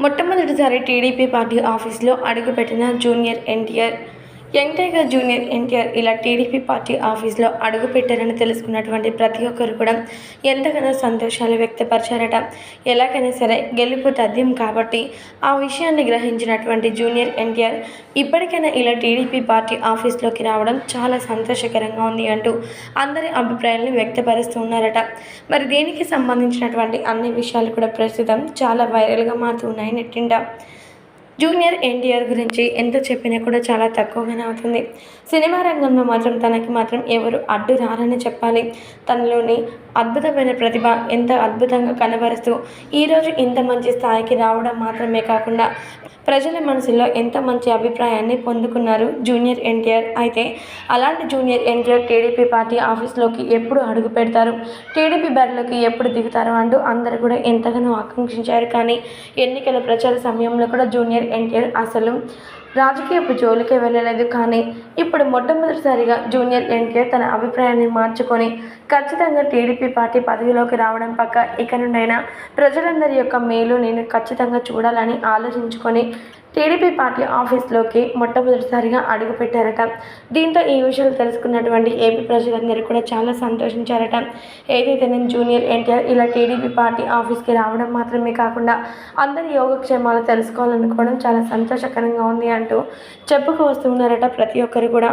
మొట్టమొదటిసారి TDP party ఆఫీస్లో అడుగుపెట్టిన junior NTR young tiger junior NTR ఇలా టీడీపీ పార్టీ ఆఫీస్లో అడుగుపెట్టారని తెలుసుకున్నటువంటి ప్రతి ఒక్కరు కూడా ఎంతగానో సంతోషాలు వ్యక్తపరిచారట. ఎలాగైనా సరే గెలుపు తథ్యం కాబట్టి ఆ విషయాన్ని గ్రహించినటువంటి జూనియర్ ఎన్టీఆర్ ఇప్పటికైనా ఇలా టీడీపీ పార్టీ ఆఫీస్లోకి రావడం చాలా సంతోషకరంగా ఉంది అంటూ అందరి అభిప్రాయాలను వ్యక్తపరుస్తూ ఉన్నారట. మరి దీనికి సంబంధించినటువంటి అన్ని విషయాలు కూడా ప్రస్తుతం చాలా వైరల్గా మారుతున్నాయి నెట్టింట. జూనియర్ ఎన్టీఆర్ గురించి ఎంత చెప్పినా కూడా చాలా తక్కువగానే అవుతుంది. సినిమా రంగంలో మాత్రం తనకి మాత్రం ఎవరు అడ్డు రారని చెప్పాలి. తనలోని అద్భుతమైన ప్రతిభ ఎంత అద్భుతంగా కనబరుస్తూ ఈరోజు ఇంత మంచి స్థాయికి రావడం మాత్రమే కాకుండా ప్రజల మనసులో ఎంత మంచి అభిప్రాయాన్ని పొందుకున్నారు జూనియర్ ఎన్టీఆర్ అయితే. అలాంటి జూనియర్ ఎన్టీఆర్ టీడీపీ పార్టీ ఆఫీస్లోకి ఎప్పుడు అడుగు పెడతారు? టీడీపీ బరిలోకి ఎప్పుడు దిగుతారు అంటూ అందరూ కూడా ఎంతగానో ఆకాంక్షించారు కానీ ఎన్నికల ప్రచార సమయంలో కూడా జూనియర్ ఎన్టీఆర్ అసలు రాజకీయపు జోలికే వెళ్ళలేదు కానీ ఇప్పుడు మొట్టమొదటిసారిగా జూనియర్ ఎన్టీఆర్ తన అభిప్రాయాన్ని మార్చుకొని ఖచ్చితంగా టీడీపీ పార్టీ పదవిలోకి రావడం పక్క ఇక నుండైనా ప్రజలందరి యొక్క మేలు నేను ఖచ్చితంగా చూడాలని ఆలోచించుకొని టీడీపీ పార్టీ ఆఫీస్లోకి మొట్టమొదటిసారిగా అడుగుపెట్టారట. దీంతో ఈ విషయాలు తెలుసుకున్నటువంటి ఏపీ ప్రజలందరూ కూడా చాలా సంతోషించారట. ఏదైతే నేను జూనియర్ ఎన్టీఆర్ ఇలా టీడీపీ పార్టీ ఆఫీస్కి రావడం మాత్రమే కాకుండా అందరి యోగక్షేమాలు తెలుసుకోవాలనుకోవడం చాలా సంతోషకరంగా ఉంది అంటూ చెప్పుకు వస్తున్నారట ప్రతి ఒక్కరు కూడా.